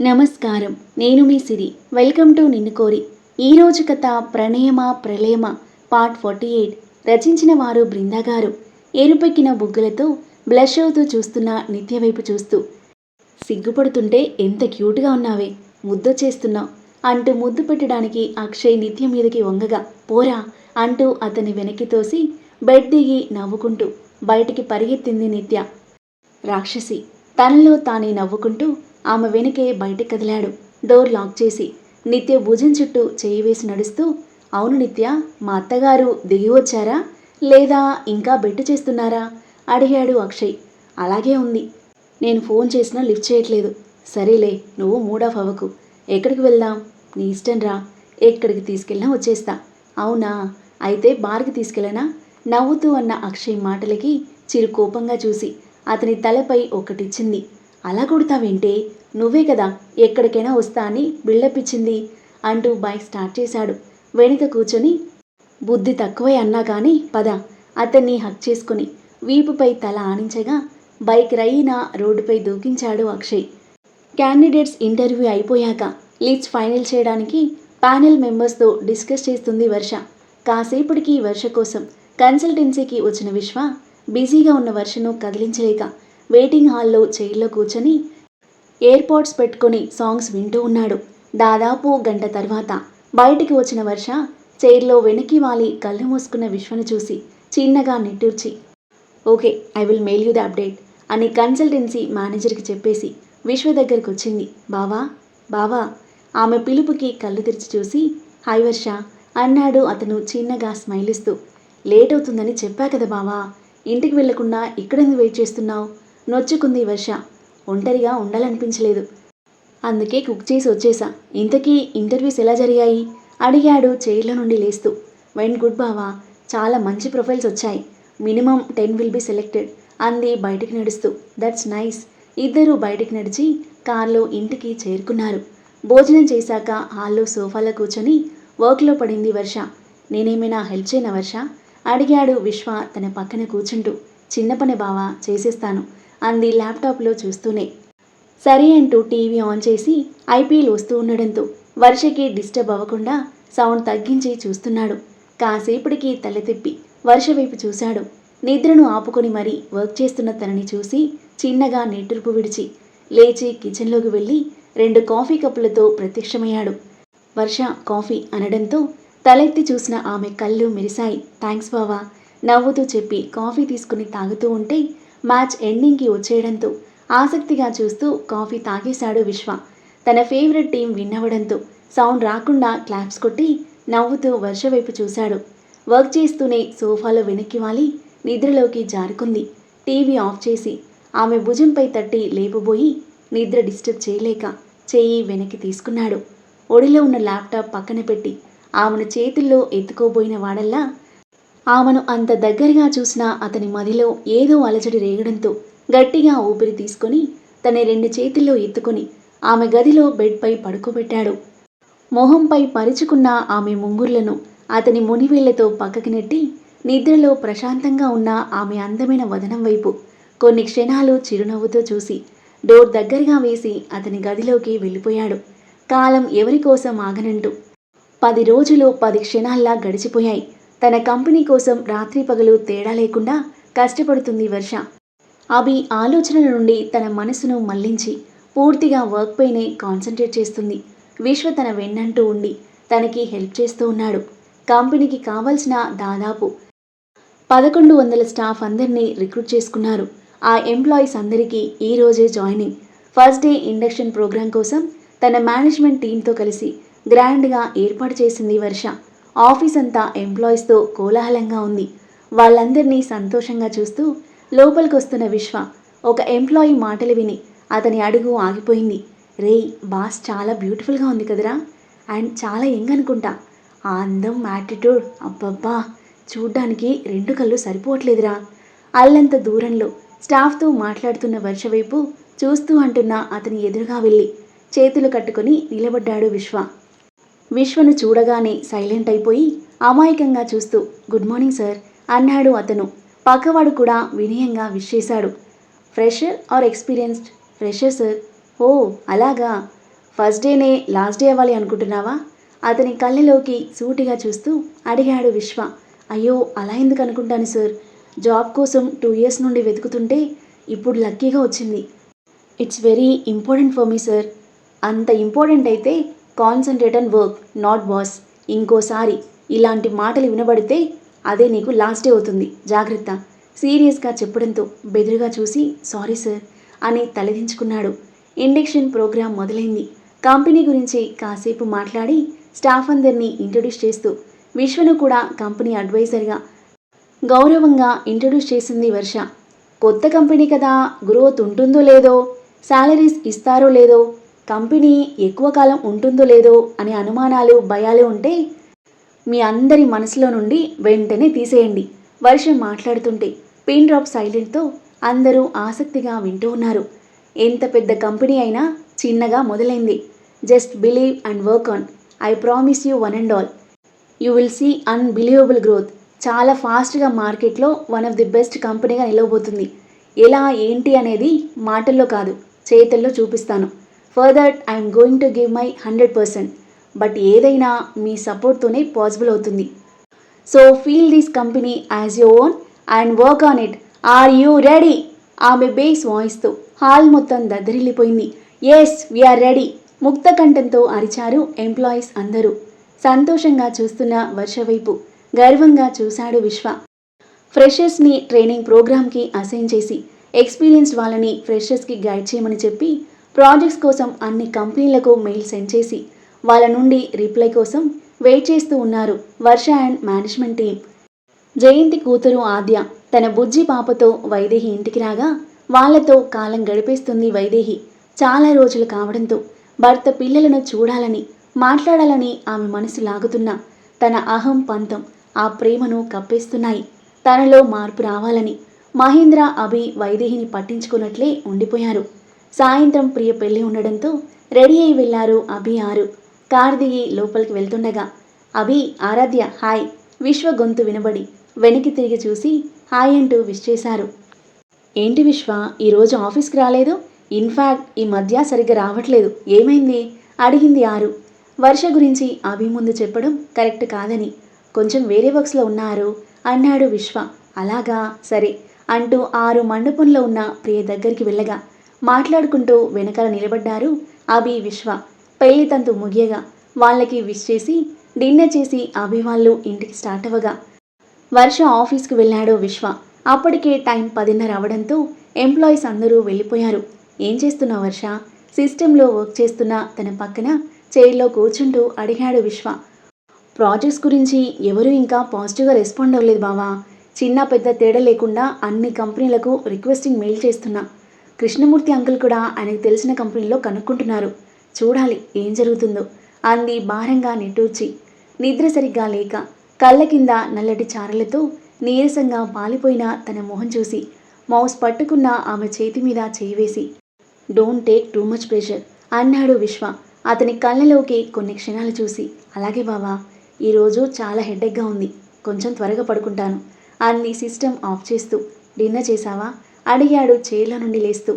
నమస్కారం. నేను మీ సిరి. Welcome to నిన్ను కోరి. ఈరోజు కథ Pranayama Pralayama part forty eight. రచించిన వారు బృందా గారు. ఎరుపెక్కిన బుగ్గలతో బ్లష్ అవుతూ చూస్తున్న నిత్య వైపు చూస్తూ సిగ్గుపడుతుంటే ఎంత క్యూట్గా ఉన్నావే ముద్దు చేస్తున్నావు అంటూ ముద్దు పెట్టడానికి అక్షయ్ నిత్య మీదకి వంగగా పోరా అంటూ అతని వెనక్కి తోసి బెడ్ దిగి నవ్వుకుంటూ బయటికి పరిగెత్తింది నిత్య. రాక్షసి. తనలో తానే నవ్వుకుంటూ ఆమె వెనుకే బయటికి కదిలాడు. డోర్ లాక్ చేసి. నిత్య భుజం చుట్టూ చేయి వేసి నడుస్తూ అవును నిత్య మా అత్తగారు దిగి వచ్చారా? లేదా ఇంకా బెట్టు చేస్తున్నారా? అడిగాడు అక్షయ్. అలాగే ఉంది. నేను ఫోన్ చేసినా లిఫ్ట్ చేయట్లేదు. సరేలే నువ్వు మూడ్ ఆఫ్ అవ్వకు. ఎక్కడికి వెళ్దాం? నీ ఇష్టం రా. ఎక్కడికి తీసుకెళ్ళినా వచ్చేస్తా. అవునా? అయితే బార్కి తీసుకెళ్ళనా? నవ్వుతూ అన్న అక్షయ్ మాటలకి చిరు కోపంగా చూసి అతని తలపై ఒకటిచ్చింది అలా కొడతావేంటే? నువ్వే కదా ఎక్కడికైనా వస్తా అని బిల్డప్ ఇచ్చింది అంటూ బైక్ స్టార్ట్ చేశాడు. వెనుక కూర్చొని బుద్ధి తక్కువే అన్నా కానీ పద. అతన్ని హక్ చేసుకుని వీపుపై తల ఆనించగా బైక్ రైనా రోడ్డుపై దూకించాడు అక్షయ్. క్యాండిడేట్స్ ఇంటర్వ్యూ అయిపోయాక లిస్ట్ ఫైనల్ చేయడానికి ప్యానెల్ మెంబర్స్తో డిస్కస్ చేస్తుంది వర్ష. కాసేపటికి వర్ష కోసం కన్సల్టెన్సీకి వచ్చిన విశ్వ బిజీగా ఉన్న వర్షను కదిలించలేక వెయిటింగ్ హాల్లో చైర్లో కూర్చొని ఎయిర్పోర్ట్స్ పెట్టుకొని సాంగ్స్ వింటూ ఉన్నాడు. దాదాపు గంట తర్వాత బయటికి వచ్చిన వర్ష చైర్లో వెనక్కి వాలి కళ్ళు మూసుకున్న విశ్వను చూసి చిన్నగా నిట్టూర్చి okay I will mail you the update అని కన్సల్టెన్సీ మేనేజర్కి చెప్పేసి విశ్వ దగ్గరికి వచ్చింది. బావా బావా ఆమె పిలుపుకి కళ్ళు తెరిచి చూసి హాయ్ వర్ష అన్నాడు అతను చిన్నగా స్మైల్ ఇస్తూ లేట్ అవుతుందని చెప్పా కదా బావా ఇంటికి వెళ్ళకుండా ఇక్కడెందుకు వెయిట్ చేస్తున్నావు? నొచ్చుకుంది వర్ష. ఒంటరిగా ఉండాలనిపించలేదు. అందుకే కుక్ చేసి వచ్చేసా. ఇంతకీ ఇంటర్వ్యూస్ ఎలా జరిగాయి? అడిగాడు చైర్లో నుండి లేస్తూ. వెన్ గుడ్ బావా చాలా మంచి ప్రొఫైల్స్ వచ్చాయి. Minimum ten will be selected అంది బయటికి నడుస్తూ. That's nice. ఇద్దరూ బయటికి నడిచి కార్లో ఇంటికి చేరుకున్నారు. భోజనం చేశాక హాల్లో సోఫాలో కూర్చొని వర్క్లో పడింది వర్ష. నేనేమైనా హెల్ప్ చేయనా వర్ష? అడిగాడు విశ్వ తన పక్కన కూర్చుంటూ. చిన్న పని బావా చేసేస్తాను. అంది ల్యాప్టాప్లో చూస్తూనే. సరే అంటూ టీవీ ఆన్ చేసి ఐపీఎల్ వస్తూ ఉండడంతో వర్షకి డిస్టర్బ్ అవ్వకుండా సౌండ్ తగ్గించి చూస్తున్నాడు. కాసేపటికి తల తిప్పి వర్ష వైపు చూశాడు. నిద్రను ఆపుకొని మరీ వర్క్ చేస్తున్న తనని చూసి చిన్నగా నిట్టూర్పు విడిచి లేచి కిచెన్లోకి వెళ్ళి రెండు కాఫీ కప్పులతో ప్రత్యక్షమయ్యాడు. వర్ష కాఫీ అనడంతో తలెత్తి చూసిన ఆమె కళ్ళు మెరిశాయి. థ్యాంక్స్ బావా నవ్వుతూ చెప్పి కాఫీ తీసుకుని తాగుతూ ఉంటే మ్యాచ్ ఎండింగ్కి వచ్చేయడంతో ఆసక్తిగా చూస్తూ కాఫీ తాగేశాడు విశ్వ. తన ఫేవరెట్ టీం విన్ అవ్వడంతో సౌండ్ రాకుండా క్లాప్స్ కొట్టి నవ్వుతూ వర్ష వైపు చూశాడు. వర్క్ చేస్తూనే సోఫాలో వెనక్కి వాలి నిద్రలోకి జారుకుంది. టీవీ ఆఫ్ చేసి ఆమె భుజంపై తట్టి లేపబోయి నిద్ర డిస్టర్బ్ చేయలేక చెయ్యి వెనక్కి తీసుకున్నాడు. ఒడిలో ఉన్న ల్యాప్టాప్ పక్కన పెట్టి ఆమెను చేతుల్లో ఎత్తుకోబోయిన వాడల్లా ఆమెను అంత దగ్గరగా చూసిన అతని మదిలో ఏదో అలజడి రేగడంతో గట్టిగా ఊపిరి తీసుకుని తన రెండు చేతుల్లో ఎత్తుకుని ఆమె గదిలో బెడ్పై పడుకోబెట్టాడు. మొహంపై పరుచుకున్న ఆమె ముంగుర్లను అతని మునివేళ్ళతో పక్కకి నెట్టి నిద్రలో ప్రశాంతంగా ఉన్న ఆమె అందమైన వదనం వైపు కొన్ని క్షణాలు చిరునవ్వుతో చూసి డోర్ దగ్గరగా వేసి అతని గదిలోకి వెళ్ళిపోయాడు. కాలం ఎవరి కోసం ఆగనంటూ పది రోజులు పది క్షణాల్లా గడిచిపోయాయి. తన కంపెనీ కోసం రాత్రి పగలు తేడా లేకుండా కష్టపడుతుంది వర్ష. అవి ఆలోచనల నుండి తన మనసును మళ్ళించి పూర్తిగా వర్క్ పైనే కాన్సన్ట్రేట్ చేస్తుంది. విశ్వ తన వెన్నంటూ ఉండి తనకి హెల్ప్ చేస్తూ ఉన్నాడు. కంపెనీకి కావలసిన దాదాపు పదకొండు వందల స్టాఫ్ అందరినీ రిక్రూట్ చేసుకున్నారు. ఆ ఎంప్లాయీస్ అందరికీ ఈ రోజే joining. First day induction programme కోసం తన మేనేజ్మెంట్ టీంతో కలిసి గ్రాండ్గా ఏర్పాటు చేసింది వర్ష. ఆఫీస్ అంతా ఎంప్లాయీస్తో కోలాహలంగా ఉంది. వాళ్ళందరినీ సంతోషంగా చూస్తూ లోపలికి వస్తున్న విశ్వ ఒక ఎంప్లాయీ మాటలు విని అతని అడుగు ఆగిపోయింది. రేయ్ బాస్ చాలా బ్యూటిఫుల్గా ఉంది కదరా? అండ్ చాలా యంగ్ అనుకుంటా ఆ అందం యాటిట్యూడ్ అబ్బబ్బా! చూడ్డానికి రెండు కళ్ళు సరిపోవట్లేదురా. అల్లంత దూరంలో స్టాఫ్తో మాట్లాడుతున్న వర్ష వైపు చూస్తూ అంటున్న అతని ఎదురుగా వెళ్ళి చేతులు కట్టుకొని నిలబడ్డాడు విశ్వ. విశ్వను చూడగానే సైలెంట్ అయిపోయి అమాయకంగా చూస్తూ గుడ్ మార్నింగ్ సార్ అన్నాడు అతను. పక్కవాడు కూడా వినయంగా విష్ చేశాడు. Fresher or experienced? Fresher sir. ఓ అలాగా. ఫస్ట్ డేనే లాస్ట్ డే అవ్వాలి అనుకుంటున్నావా? అతని కళ్ళలోకి సూటిగా చూస్తూ అడిగాడు విశ్వ. అయ్యో అలా ఎందుకు అనుకుంటాను సార్? జాబ్ కోసం టూ ఇయర్స్ నుండి వెతుకుతుంటే ఇప్పుడు లక్కీగా వచ్చింది. It's very important for me sir. అంత ఇంపార్టెంట్ అయితే concentrate and work not boss. ఇంకోసారి ఇలాంటి మాటలు వినబడితే అదే నీకు లాస్టే అవుతుంది. జాగ్రత్త. సీరియస్గా చెప్పడంతో బెదురుగా చూసి సారీ సార్ అని తలదించుకున్నాడు. ఇండక్షన్ ప్రోగ్రాం మొదలైంది. కంపెనీ గురించి కాసేపు మాట్లాడి స్టాఫ్ అందరినీ ఇంట్రడ్యూస్ చేస్తూ విశ్వను కూడా కంపెనీ అడ్వైజర్గా గౌరవంగా ఇంట్రడ్యూస్ చేసింది వర్ష. కొత్త కంపెనీ కదా గ్రోత్ ఉంటుందో లేదో శాలరీస్ ఇస్తారో లేదో కంపెనీ ఎక్కువ కాలం ఉంటుందో లేదో అనే అనుమానాలు భయాలు ఉంటే మీ అందరి మనసులో నుండి వెంటనే తీసేయండి. వర్షం మాట్లాడుతుంటే పిన్ డ్రాప్ సైలెంట్తో అందరూ ఆసక్తిగా వింటూ ఉన్నారు. ఎంత పెద్ద కంపెనీ అయినా చిన్నగా మొదలైంది. Just believe and work on. I promise you one and all. You will see unbelievable growth. చాలా ఫాస్ట్గా మార్కెట్లో వన్ ఆఫ్ ది బెస్ట్ కంపెనీగా నిలవబోతుంది. ఎలా ఏంటి అనేది మాటల్లో కాదు చేతల్లో చూపిస్తాను. Further I'm going to give my hundred percent but ఏదైనా మీ సపోర్ట్తోనే పాసిబుల్ అవుతుంది. So feel this company as you own and work on it are you ready ఆమె బేస్ వాయిస్తో హాల్ మొత్తం దద్దరిల్లిపోయింది. ఎస్ వీఆర్ రెడీ ముక్త కంఠంతో అరిచారు ఎంప్లాయీస్ అందరూ. సంతోషంగా చూస్తున్న వర్ష వైపు గర్వంగా చూశాడు విశ్వ. ఫ్రెషర్స్ని ట్రైనింగ్ ప్రోగ్రామ్కి అసైన్ చేసి ఎక్స్పీరియన్స్డ్ వాళ్ళని ఫ్రెషర్స్కి గైడ్ చేయమని చెప్పి ప్రాజెక్ట్స్ కోసం అన్ని కంపెనీలకు మెయిల్ సెండ్ చేసి వాళ్ళ నుండి రిప్లై కోసం వెయిట్ చేస్తూ ఉన్నారు Varsha and management team. Jayanti కూతురు ఆద్య తన బుజ్జి పాపతో వైదేహి ఇంటికి రాగా వాళ్ళతో కాలం గడిపేస్తుంది వైదేహి. చాలా రోజులు కావడంతో భర్త పిల్లలను చూడాలని మాట్లాడాలని ఆమె మనసు లాగుతున్నా తన అహం పంతం ఆ ప్రేమను కప్పేస్తున్నాయి. తనలో మార్పు రావాలని మహేంద్ర అభి వైదేహిని పట్టించుకున్నట్లే ఉండిపోయారు. సాయంత్రం ప్రియ పెళ్ళి ఉండడంతో రెడీ అయి వెళ్ళారు అభి ఆరు. కార్ దిగి లోపలికి వెళ్తుండగా అభి ఆరాధ్య హాయ్. విశ్వ గొంతు వినబడి వెనక్కి తిరిగి చూసి హాయ్ అంటూ విష్ చేశారు. ఏంటి విశ్వ ఈరోజు ఆఫీస్కి రాలేదు? ఇన్ఫ్యాక్ట్ ఈ మధ్య సరిగ్గా రావట్లేదు. ఏమైంది? అడిగింది ఆరు. వర్ష గురించి అభి ముందు చెప్పడం కరెక్ట్ కాదని కొంచెం వేరే వర్క్స్లో ఉన్నారు అన్నాడు విశ్వ. అలాగా సరే అంటూ ఆరు మండపంలో ఉన్న ప్రియ దగ్గరికి వెళ్ళగా మాట్లాడుకుంటూ వెనకాల నిలబడ్డారు అభి విశ్వ. పెళ్ళి తంతు ముగియగా వాళ్ళకి విష్ చేసి డిన్నర్ చేసి అభి వాళ్ళు ఇంటికి స్టార్ట్ అవ్వగా వర్ష ఆఫీస్కి వెళ్ళాడు విశ్వ. అప్పటికే టైం పదిన్నర అవడంతో ఎంప్లాయీస్ అందరూ వెళ్ళిపోయారు. ఏం చేస్తున్నావు వర్ష? సిస్టంలో వర్క్ చేస్తున్న తన పక్కన చైర్లో కూర్చుంటూ అడిగాడు విశ్వ. ప్రాజెక్ట్స్ గురించి ఎవరూ ఇంకా పాజిటివ్గా రెస్పాండ్ అవ్వలేదు బావా. చిన్న పెద్ద తేడా లేకుండా అన్ని కంపెనీలకు రిక్వెస్టింగ్ మెయిల్ చేస్తున్నా. కృష్ణమూర్తి అంకుల్ కూడా ఆయనకు తెలిసిన కంపెనీలో కనుక్కుంటున్నారు. చూడాలి ఏం జరుగుతుందో. అంది భారంగా నిట్టూర్చి. నిద్ర సరిగ్గా లేక కళ్ళ కింద నల్లటి చారలతో నీరసంగా పాలిపోయిన తన మొహం చూసి మౌస్ పట్టుకున్న ఆమె చేతి మీద చేయివేసి don't take too much pressure అన్నాడు విశ్వ. అతని కళ్ళలోకి కొన్ని క్షణాలు చూసి అలాగే బావా ఈరోజు చాలా హెడ్డెక్గా ఉంది. కొంచెం త్వరగా పడుకుంటాను అన్ని సిస్టమ్ ఆఫ్ చేస్తూ. డిన్నర్ చేశావా? అడిగాడు చేర్ల నుండి లేస్తూ.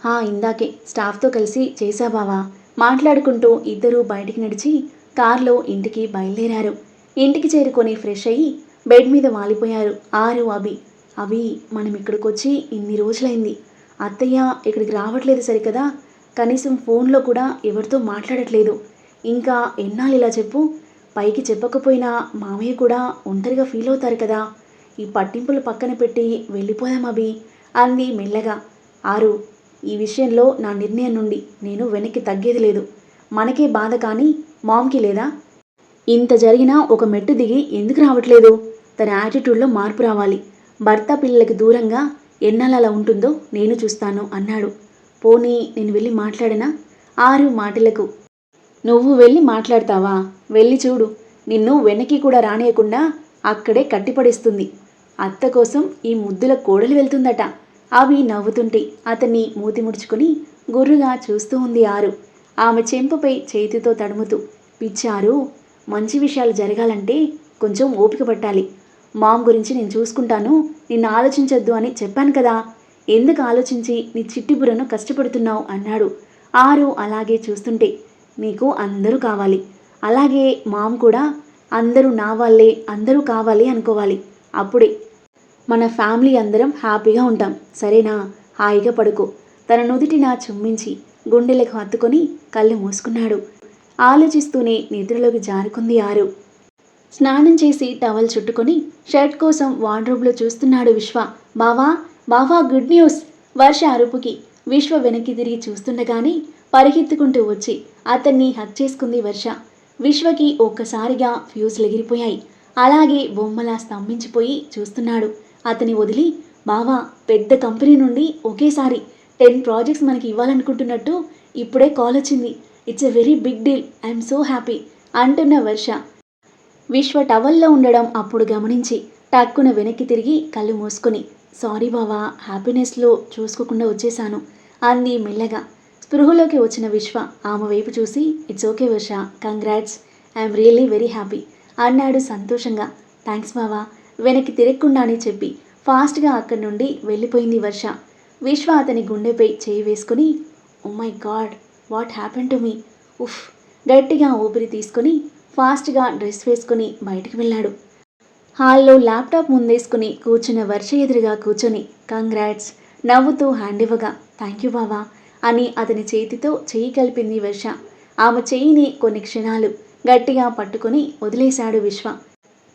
హా ఇందాకే స్టాఫ్తో కలిసి చేశా బావా మాట్లాడుకుంటూ ఇద్దరూ బయటికి నడిచి కార్లో ఇంటికి బయలుదేరారు. ఇంటికి చేరుకొని ఫ్రెష్ అయ్యి బెడ్ మీద వాలిపోయారు ఆరు అభి. అవి మనం ఇక్కడికి వచ్చి ఇన్ని రోజులైంది. అత్తయ్య ఇక్కడికి రావట్లేదు సరికదా? కనీసం ఫోన్లో కూడా ఎవరితో మాట్లాడట్లేదు. ఇంకా ఎన్నాళ్ళు ఇలా చెప్పు? పైకి చెప్పకపోయినా మామయ్య కూడా ఒంటరిగా ఫీల్ అవుతారు కదా. ఈ పట్టింపులు పక్కన పెట్టి వెళ్ళిపోదాం అభి. అంది మెల్లగా. ఆరు ఈ విషయంలో నా నిర్ణయం నుండి నేను వెనక్కి తగ్గేది లేదు. మనకే బాధ కానీ మామ్కి లేదా? ఇంత జరిగినా ఒక మెట్టు దిగి ఎందుకు రావట్లేదు? తన యాటిట్యూడ్లో మార్పు రావాలి. భర్త పిల్లలకి దూరంగా ఎన్నాళ్ళు ఉంటుందో నేను చూస్తాను అన్నాడు. పోనీ నేను వెళ్ళి మాట్లాడనా? ఆరు మాటలకు. నువ్వు వెళ్ళి మాట్లాడతావా? వెళ్ళి చూడు. నిన్ను వెనక్కి కూడా రానియకుండా అక్కడే కట్టిపడేస్తుంది. అత్త కోసం ఈ ముద్దుల కోడలు వెళ్తుందట. అవి నవ్వుతుంటే అతన్ని మూతి ముడుచుకుని గుర్రుగా చూస్తూ ఉంది ఆరు. ఆమె చెంపపై చేతితో తడుముతూ పిచ్చారు మంచి విషయాలు జరగాలంటే కొంచెం ఓపిక పట్టాలి. మామ్ గురించి నేను చూసుకుంటాను నిన్ను ఆలోచించొద్దు అని చెప్పాను కదా. ఎందుకు ఆలోచించి నీ చిట్టిబుర్రను కష్టపడుతున్నావు అన్నాడు. ఆరు అలాగే చూస్తుంటే నీకు అందరూ కావాలి. అలాగే మామ్ కూడా అందరూ నా వాళ్ళే అందరూ కావాలి అనుకోవాలి. అప్పుడే మన ఫ్యామిలీ అందరం హ్యాపీగా ఉంటాం. సరేనా? హాయిగా పడుకో. తన నుదుటిన చుమ్మించి గుండెలకు హత్తుకొని కళ్ళు మూసుకున్నాడు. ఆలోచిస్తూనే నిద్రలోకి జారుకుంది ఆరు. స్నానం చేసి టవల్ చుట్టుకొని షర్ట్ కోసం వార్డ్రోబ్లో చూస్తున్నాడు విశ్వ. బావా బావా గుడ్ న్యూస్! వర్ష అరుపుకి విశ్వ వెనక్కి తిరిగి చూస్తుండగానే పరిగెత్తుకుంటూ వచ్చి అతన్ని హక్ చేసుకుంది వర్ష. విశ్వకి ఒక్కసారిగా ఫ్యూజులు ఎగిరిపోయాయి. అలాగే బొమ్మలా స్తంభించిపోయి చూస్తున్నాడు. అతని వదిలి బావా పెద్ద కంపెనీ నుండి ఒకేసారి టెన్ ప్రాజెక్ట్స్ మనకి ఇవ్వాలనుకుంటున్నట్టు ఇప్పుడే కాల్ వచ్చింది. It's a very big deal. I'm so happy. అంటున్న వర్ష. విశ్వ టవల్లో ఉండడం అప్పుడు గమనించి టక్కున వెనక్కి తిరిగి కళ్ళు మూసుకొని సారీ బావా హ్యాపీనెస్లో చూసుకోకుండా వచ్చేశాను అంది మెల్లగా. స్పృహలోకి వచ్చిన విశ్వ ఆమె వైపు చూసి it's okay Varsha congrats. I'm really very happy. అన్నాడు సంతోషంగా. థ్యాంక్స్ బావా వెనక్కి తిరగకుండానే చెప్పి ఫాస్ట్గా అక్కడి నుండి వెళ్ళిపోయింది వర్ష. విశ్వ అతని గుండెపై చేయి వేసుకుని ఓ my God what happen to me ఉఫ్ గట్టిగా ఊపిరి తీసుకుని ఫాస్ట్గా డ్రెస్ వేసుకుని బయటికి వెళ్ళాడు. హాల్లో ల్యాప్టాప్ ముందేసుకుని కూర్చున్న వర్ష ఎదురుగా కూర్చొని కంగ్రాట్స్ నవ్వుతూ హ్యాండ్ ఇవ్వగా థ్యాంక్ యూ బావా అని అతని చేతితో చేయి కలిపింది వర్ష. ఆమె చేయిని కొన్ని క్షణాలు గట్టిగా పట్టుకుని వదిలేశాడు విశ్వ.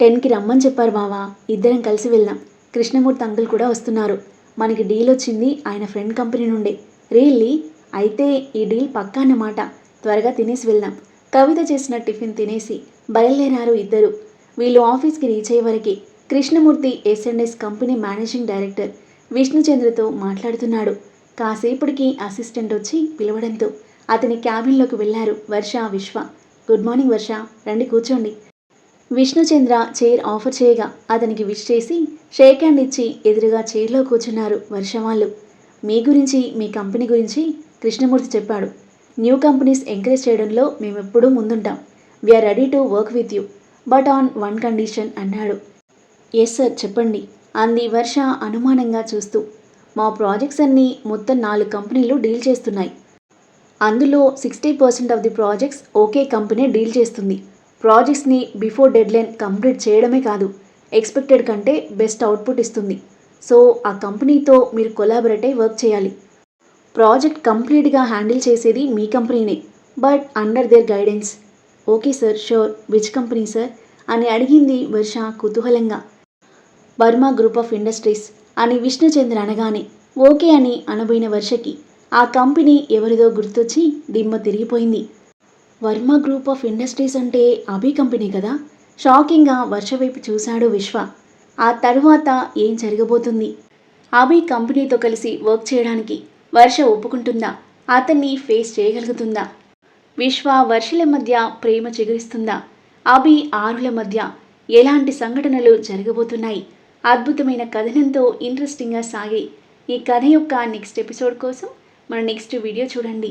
టెన్కి రమ్మని చెప్పారు బావా. ఇద్దరం కలిసి వెళ్దాం. కృష్ణమూర్తి అంకుల్ కూడా వస్తున్నారు. మనకి డీల్ వచ్చింది ఆయన ఫ్రెండ్ కంపెనీ నుండే. రియల్లీ అయితే ఈ డీల్ పక్కా అన్నమాట. త్వరగా తినేసి వెళ్దాం. కవిత చేసిన టిఫిన్ తినేసి బయలుదేరారు ఇద్దరు. వీళ్ళు ఆఫీస్కి రీచ్ అయ్యే వరకే Krishnamurthy SNS company managing director విష్ణుచంద్రతో మాట్లాడుతున్నాడు. కాసేపటికి అసిస్టెంట్ వచ్చి పిలవడంతో అతని క్యాబిన్లోకి వెళ్ళారు వర్ష విశ్వ. Good morning Varsha. రండి కూర్చోండి. విష్ణుచంద్ర చైర్ ఆఫర్ చేయగా అతనికి విష్ చేసి షేక్ హ్యాండ్ ఇచ్చి ఎదురుగా చైర్లో కూర్చున్నారు వర్షవాళ్ళు. మీ గురించి మీ కంపెనీ గురించి కృష్ణమూర్తి చెప్పాడు. న్యూ కంపెనీస్ ఎంకరేజ్ చేయడంలో మేమెప్పుడూ ముందుంటాం. We are ready to work with you but on one condition అన్నాడు. ఎస్ సార్ చెప్పండి అంది వర్ష అనుమానంగా చూస్తూ. మా ప్రాజెక్ట్స్ అన్నీ మొత్తం నాలుగు కంపెనీలు డీల్ చేస్తున్నాయి. అందులో sixty percent of the projects okay company deal చేస్తుంది. ప్రాజెక్ట్స్ని బిఫోర్ డెడ్లైన్ కంప్లీట్ చేయడమే కాదు ఎక్స్పెక్టెడ్ కంటే బెస్ట్ అవుట్పుట్ ఇస్తుంది. సో ఆ కంపెనీతో మీరు కొలాబరేట్ అయి వర్క్ చేయాలి. ప్రాజెక్ట్ కంప్లీట్గా హ్యాండిల్ చేసేది మీ కంపెనీనే but under their guidance. Okay sir sure. Which company sir? అని అడిగింది వర్ష కుతూహలంగా. వర్మ గ్రూప్ ఆఫ్ ఇండస్ట్రీస్ అని విష్ణుచంద్ర అనగానే ఓకే అని అనబోయిన వర్షకి ఆ కంపెనీ ఎవరిదో గుర్తొచ్చి దిమ్మ తిరిగిపోయింది. వర్మ గ్రూప్ ఆఫ్ ఇండస్ట్రీస్ అంటే అభి కంపెనీ కదా? షాకింగ్గా వర్ష వైపు చూశాడు విశ్వ. ఆ తరువాత ఏం జరగబోతుంది? అభి కంపెనీతో కలిసి వర్క్ చేయడానికి వర్ష ఒప్పుకుంటుందా? అతన్ని ఫేస్ చేయగలుగుతుందా? విశ్వ వర్షల మధ్య ప్రేమ చిగురిస్తుందా? అభి ఆరుల మధ్య ఎలాంటి సంఘటనలు జరగబోతున్నాయి? అద్భుతమైన కథనంతో ఇంట్రెస్టింగ్గా సాగే ఈ కథ యొక్క నెక్స్ట్ ఎపిసోడ్ కోసం మన నెక్స్ట్ వీడియో చూడండి.